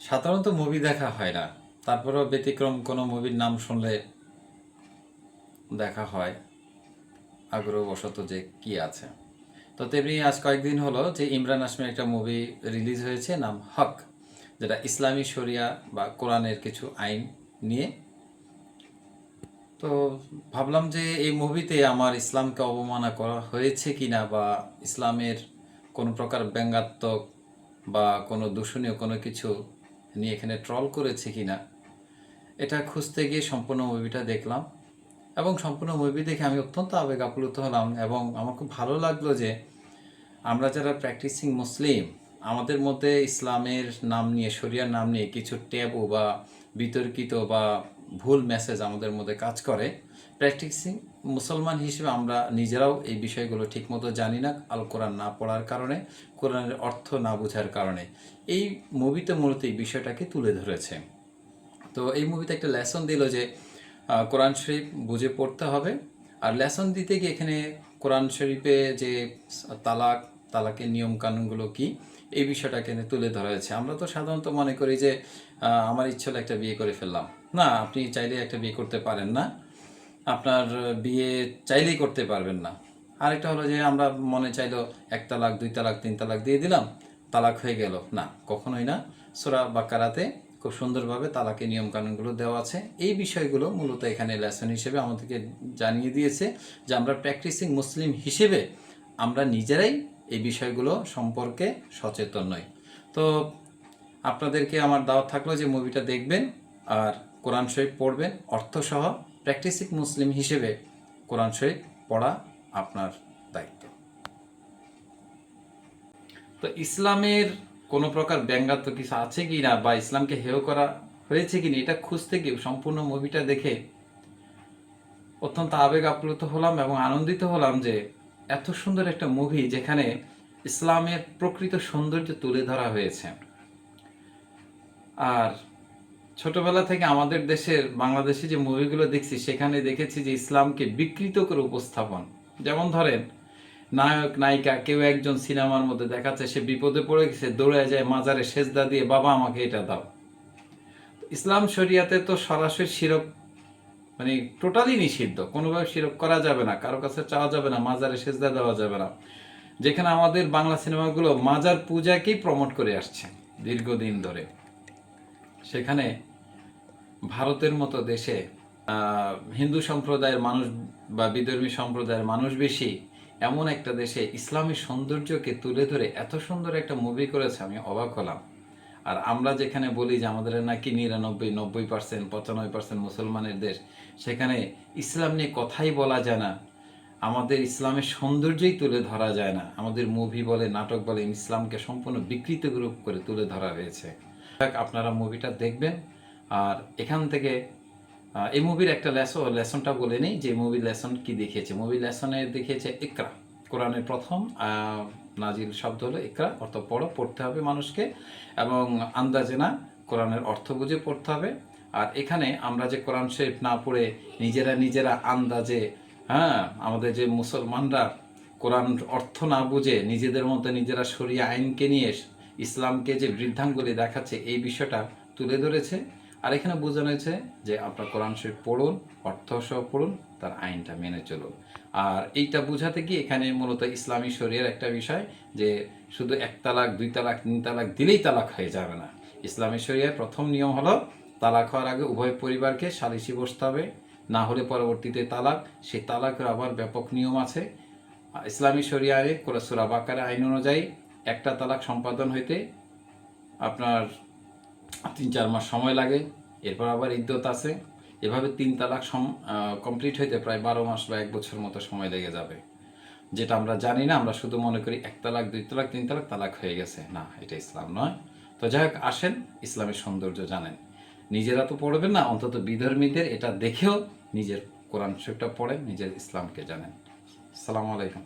সাধারণত মুভি দেখা হয় না। তারপরেও ব্যতিক্রম কোনো মুভির নাম শুনলে দেখা হয়। আগ্রহবশত যে কি আছে। তো তেমনি আজ কয়েকদিন হলো যে ইমরান হাসমির একটা মুভি রিলিজ হয়েছে, নাম হক, যেটা ইসলামী শরিয়া বা কোরআনের কিছু আইন নিয়ে। তো ভাবলাম যে এই মুভিতে আমার ইসলামকে অবমাননা করা হয়েছে কিনা বা ইসলামের কোনো প্রকার ব্যঙ্গাত্মক বা কোনো দূষণীয় কোনো কিছু নিয়ে এখানে ট্রল করেছে কি না এটা খুঁজতে গিয়ে সম্পূর্ণ মুভিটা দেখলাম। এবং সম্পূর্ণ মুভি দেখে আমি অত্যন্ত আবেগ আপ্লুত হলাম এবং আমার খুব ভালো লাগল যে আমরা যারা প্র্যাকটিসিং মুসলিম, আমাদের মধ্যে ইসলামের নাম নিয়ে, শরিয়ার নাম নিয়ে কিছু ট্যাবু বা বিতর্কিত বা ভুল মেসেজ আমাদের মধ্যে কাজ করে। প্র্যাকটিসিং মুসলমান হিসেবে আমরা নিজেরাও এই বিষয়গুলো ঠিকমতো জানি না আল কোরআন না পড়ার কারণে, কোরআনের অর্থ না বোঝার কারণে। এই মুভিতে মূলত এই বিষয়টাকে তুলে ধরেছে। তো এই মুভিতে একটা লেসন দিল যে কোরআন শরীফ বুঝে পড়তে হবে। আর লেসন দিতে গিয়ে এখানে কোরআন শরীফে যে তালাক, তালাকের নিয়ম কানুনগুলো কি, এই বিষয়টাকে তুলে ধরা হয়েছে। আমরা তো সাধারণত মনে করি যে আমার ইচ্ছে হলো একটা বিয়ে করে ফেললাম। না, আপনি চাইলে একটা বিয়ে করতে পারেন না। আপনার বিয়ে চাইলেই করতে পারবেন না। আরেকটা হলো যে, আমরা মনে চাইলো এক তালাক, দুই তালাক, তিন তালাক দিয়ে দিলাম, তালাক হয়ে গেল। না, কখনোই না। সোরা বাকারাতে খুব সুন্দরভাবে তালাকের নিয়মকানুনগুলো দেওয়া আছে। এই বিষয়গুলো মূলত এখানে লেসন হিসেবে আমাদেরকে জানিয়ে দিয়েছে যে, আমরা প্র্যাকটিসিং মুসলিম হিসেবে আমরা নিজেরাই এই বিষয়গুলো সম্পর্কে সচেতন নই। তো আপনাদেরকে আমার দাওয়াত থাকল যে মুভিটা দেখবেন আর কোরআন শরীফ পড়বেন অর্থসহ প্র্যাকটিসিক মুসলিম হিসেবে কোরআন শরীফ পড়া আপনার দায়িত্ব। তো ইসলামের কোনো প্রকার ব্যঙ্গাত্ম কিছু আছে কি না বা ইসলামকে হেয় করা হয়েছে কি না, এটা খুঁজতে গিয়ে সম্পূর্ণ মুভিটা দেখে অত্যন্ত আবেগ আপ্লুত হলাম এবং আনন্দিত হলাম যে এত সুন্দর একটা মুভি যেখানে ইসলামের প্রকৃত সৌন্দর্য তুলে ধরা হয়েছে। আর ছোটবেলা থেকে আমাদের দেশের বাংলাদেশে যে মুভিগুলো দেখছি, সেখানে দেখেছি যে ইসলামকে বিকৃত করে উপস্থাপন। যেমন ধরেন, নায়ক, নায়িকা, কেউ একজন সিনেমার মধ্যে দেখাচ্ছে, সে বিপদে পড়ে গেছে দৌড়ে যায় মাজারে সেজদা দিয়ে, বাবা, আমাকে এটা দাও। ইসলাম শরিয়াতে তো সরাসরি শিরক মানে টোটালি নিষিদ্ধ। কোনোভাবে শিরক করা যাবে না, কারও কাছে চাওয়া যাবে না, মাজারে সেজদা দেওয়া যাবে না। যেখানে আমাদের বাংলা সিনেমাগুলো মাজার পূজাকেই প্রমোট করে আসছে দীর্ঘদিন ধরে। সেখানে ভারতের মতো দেশে হিন্দু সম্প্রদায়ের মানুষ বা বিধর্মী সম্প্রদায়ের মানুষ বেশি, এমন একটা দেশে ইসলামী সৌন্দর্যকে তুলে ধরে এত সুন্দর একটা মুভি করেছে, আমি অবাক হলাম। আর আমরা যেখানে বলি যে আমাদের নাকি নিরানব্বই, নব্বই পার্সেন্ট পঁচানব্বই পার্সেন্ট মুসলমানের দেশ, সেখানে ইসলাম নিয়ে কথাই বলা যায় না। আমাদের ইসলামের সৌন্দর্যই তুলে ধরা যায় না। আমাদের মুভি বলে, নাটক বলে, ইসলামকে সম্পূর্ণ বিকৃত গ্রুপ করে তুলে ধরা হয়েছে। আপনারা মুভিটা দেখবেন। আর এখান থেকে এই মুভির একটা লেসন লেসনটা বলে নেই যে মুভির লেসন কি দেখিয়েছে। মুভি লেসনে দেখিয়েছে ইকরা। কোরআনের প্রথম নাজিল শব্দ হলো ইকরা, অর্থ পড়ো, পড়তে হবে মানুষকে এবং আন্দাজে না কোরআনের অর্থ বুঝে পড়তে হবে। আর এখানে আমরা যে কোরআন শরীফ না পড়ে নিজেরা নিজেরা আন্দাজে হ্যাঁ আমাদের যে মুসলমানরা কোরআন অর্থ না বুঝে নিজেদের মধ্যে নিজেরা সরিয়ে আইনকে নিয়ে ইসলামকে যে বৃদ্ধাঙ্গুলি দেখাচ্ছে, এই বিষয়টা তুলে ধরেছে। আর এখানে বোঝানো হয়েছে যে আপনার কোরআন শরীফ পড়ুন, অর্থ সহ পড়ুন, তার আইনটা মেনে চলুন। আর এইটা বোঝাতে গিয়ে এখানে মূলত ইসলামী শরীরের একটা বিষয় যে শুধু এক তালাক, দুই তালাক, তিন তালাক দিলেই তালাক হয়ে যাবে না। ইসলামী শরিয়ার প্রথম নিয়ম হলো তালাক হওয়ার আগে উভয় পরিবারকে সালিশি বসতে হবে, না হলে পরবর্তীতে তালাক। সেই তালাকের আবার ব্যাপক নিয়ম আছে। ইসলামী শরিয়ারে সুরা বাকারে আইন অনুযায়ী একটা তালাক সম্পাদন হইতে আপনার তিন চার মাস সময় লাগে। এরপর আবার ইদ্যত আছে। এভাবে তিন তালাক কমপ্লিট হইতে প্রায় বারো মাস বা এক বছর মতো সময় লেগে যাবে। যেটা আমরা জানি না, আমরা শুধু মনে করি এক তালাক, দুই তালাক, তিন তালাক তালাক হয়ে গেছে। না, এটা ইসলাম নয়। তো যাই হোক, আসেন, ইসলামের সৌন্দর্য জানেন। নিজেরা তো পড়বেন না, অন্তত বিধর্মীদের এটা দেখেও নিজের কোরআন শরীফটা পড়েন, নিজের ইসলামকে জানেন। সালাম আলাইকুম।